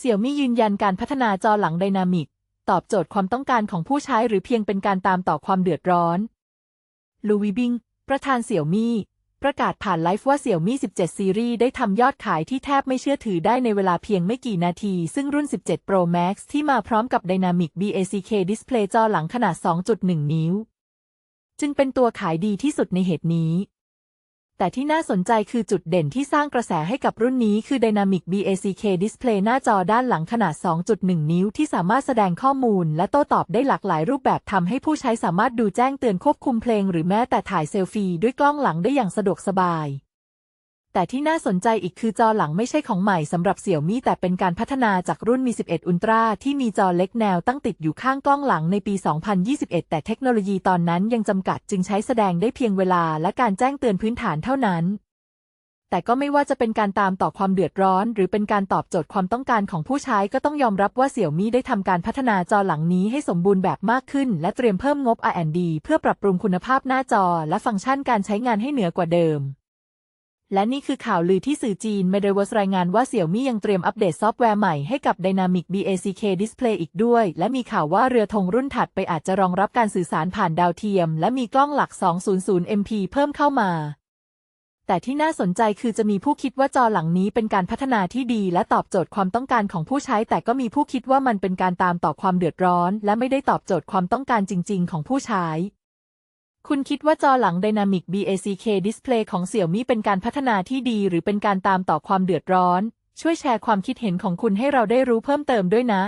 เสี่ยวมี่ยืนยันการพัฒนาจอหลังไดนามิก ตอบโจทย์ความต้องการของผู้ใช้หรือเพียงเป็นการตามต่อความเดือดร้อน ลูวิบิง ประธานเสี่ยวมี่ ประกาศผ่านไลฟ์ว่าเสี่ยวมี่ 17 ซีรีส์ได้ทำยอดขายที่แทบไม่เชื่อถือได้ในเวลาเพียงไม่กี่นาที ซึ่งรุ่น 17 Pro Max ที่มาพร้อมกับ Dynamic BACK Display จอหลังขนาด 2.1 นิ้ว จึงเป็นตัวขายดีที่สุดในเหตุนี้ แต่ที่น่าสนใจคือจุดเด่นที่สร้างกระแสให้กับรุ่นนี้คือ Dynamic BACK Display หน้าจอด้านหลังขนาด 2.1 นิ้วที่สามารถแสดงข้อมูล และโต้ตอบได้หลากหลายรูปแบบทำให้ผู้ใช้สามารถดูแจ้งเตือนควบคุมเพลง หรือแม้แต่ถ่ายเซลฟี่ด้วยกล้องหลังได้อย่างสะดวกสบาย แต่ที่น่าสนใจอีกคือจอหลังไม่ใช่ของใหม่สำหรับเสี่ยวมี่แต่เป็นการพัฒนาจากรุ่นมี 11อุลตร้าที่มีจอเล็กแนวตั้งติดอยู่ข้างกล้องหลังในปี 2021 แต่เทคโนโลยีตอนนั้นยังจำกัดจึงใช้แสดงได้เพียงเวลาและการแจ้งเตือนพื้นฐานเท่านั้นแต่ก็ไม่ว่าจะเป็นการตามต่อความเดือดร้อน หรือเป็นการตอบโจทย์ความต้องการของผู้ใช้ก็ต้องยอมรับว่าเสี่ยวมี่ได้ทำการพัฒนาจอหลังนี้ให้สมบูรณ์แบบมากขึ้น และเตรียมเพิ่มงบ R&D เพื่อปรับปรุงคุณภาพหน้าจอ และฟังก์ชันการใช้งานให้เหนือกว่าเดิม และนี่คือข่าวลือที่สื่อจีน m e d e v e r s รายงานว่าเสี่ยวมี่ยังเตรียมอัปเดตซอฟต์แวร์ใหม่ให้กับ Dynamic BACK Display อีกด้วย และมีข่าวว่าเรือธงรุ่นถัดไปอาจจะรองรับการสื่อสารผ่านดาวเทียม และมีกล้องหลัก 200 MP เพิ่มเข้ามา แต่ที่น่าสนใจคือจะมีผู้คิดว่าจอหลังนี้เป็นการพัฒนาที่ดีและตอบโจทย์ความต้องการของผู้ใช้ แต่ก็มีผู้คิดว่ามันเป็นการตามต่อความเดือดร้อน และไม่ได้ตอบโจทย์ความต้องการจริง ๆ ของผู้ใช้ คุณคิดว่าจอหลัง Dynamic BACK Display ของเสี่ยวมี่เป็นการพัฒนาที่ดีหรือเป็นการตามต่อความเดือดร้อน ช่วยแชร์ความคิดเห็นของคุณให้เราได้รู้เพิ่มเติมด้วยนะ